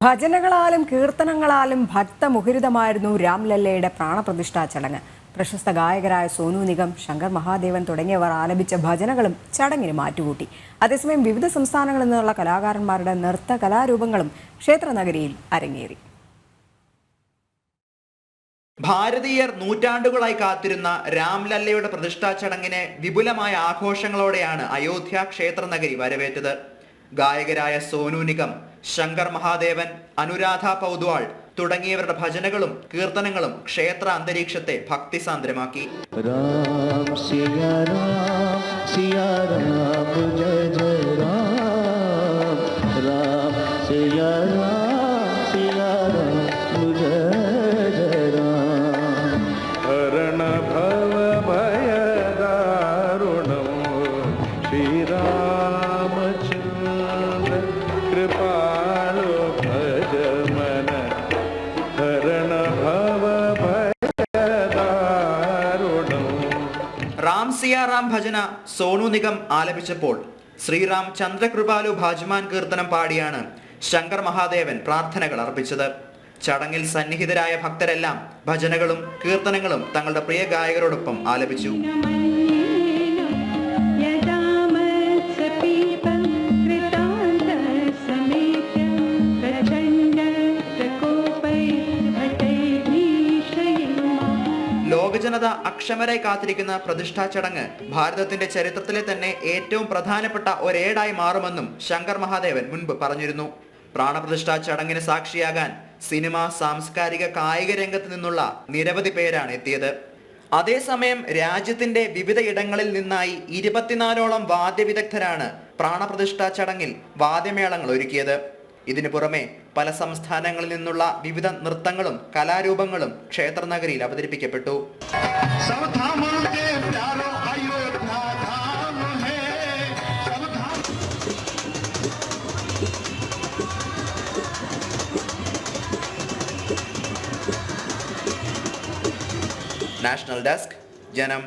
ഭജനകളാലും കീർത്തനങ്ങളാലും ഭക്തമുഖരിതമായിരുന്നു രാംലല്ലയുടെ പ്രാണപ്രതിഷ്ഠാ ചടങ്ങ്. പ്രശസ്ത ഗായകരായ സോനു നിഗം ശങ്കർ മഹാദേവൻ തുടങ്ങിയവർ ആലപിച്ച ഭജനകളും ചടങ്ങിന് മാറ്റുകൂട്ടി. അതേസമയം വിവിധ സംസ്ഥാനങ്ങളിൽ നിന്നുള്ള കലാകാരന്മാരുടെ നൃത്ത കലാരൂപങ്ങളും ക്ഷേത്രനഗരിയിൽ അരങ്ങേറി. ഭാരതീയർ നൂറ്റാണ്ടുകളായി കാത്തിരുന്ന രാംലല്ലയുടെ പ്രതിഷ്ഠാ ചടങ്ങിനെ വിപുലമായ ആഘോഷങ്ങളോടെയാണ് അയോധ്യ ക്ഷേത്രനഗരി വരവേറ്റത്. ഗായകരായ സോനു നിഗം ശങ്കർ മഹാദേവൻ അനുരാധ പൗദ്വാൾ തുടങ്ങിയവരുടെ ഭജനകളും കീർത്തനങ്ങളും ക്ഷേത്ര അന്തരീക്ഷത്തെ ഭക്തിസാന്ദ്രമാക്കി. राम റാം സിയാറാം ഭജന സോനു നിഗം ആലപിച്ചപ്പോൾ ശ്രീറാം ചന്ദ്രകൃപാലു ഭാജ്മാൻ കീർത്തനം പാടിയാണ് ശങ്കർ മഹാദേവൻ പ്രാർത്ഥനകൾ അർപ്പിച്ചത്. ചടങ്ങിൽ സന്നിഹിതരായ ഭക്തരെല്ലാം ഭജനകളും കീർത്തനങ്ങളും തങ്ങളുടെ പ്രിയ ഗായകരോടൊപ്പം ആലപിച്ചു. ലോകജനത അക്ഷമരായി കാത്തിരിക്കുന്ന പ്രതിഷ്ഠാ ചടങ്ങ് ഭാരതത്തിന്റെ ചരിത്രത്തിലെ തന്നെ ഏറ്റവും പ്രധാനപ്പെട്ട ഒരേടായി മാറുമെന്നും ശങ്കർ മഹാദേവൻ മുൻപ് പറഞ്ഞിരുന്നു. പ്രാണപ്രതിഷ്ഠാ ചടങ്ങിന് സാക്ഷിയാകാൻ സിനിമ സാംസ്കാരിക കായിക രംഗത്ത് നിന്നുള്ള നിരവധി പേരാണ് എത്തിയത്. അതേസമയം രാജ്യത്തിന്റെ വിവിധ ഇടങ്ങളിൽ നിന്നായി ഇരുപത്തിനാലോളം വാദ്യവിദഗ്ധരാണ് പ്രാണപ്രതിഷ്ഠാ ചടങ്ങിൽ വാദ്യമേളങ്ങൾ ഒരുക്കിയത്. ഇതിനു പുറമെ പല സംസ്ഥാനങ്ങളിൽ നിന്നുള്ള വിവിധ നൃത്തങ്ങളും കലാരൂപങ്ങളും ക്ഷേത്രനഗരിയിൽ അവതരിപ്പിക്കപ്പെട്ടു. നാഷണൽ ഡെസ്ക് ജനം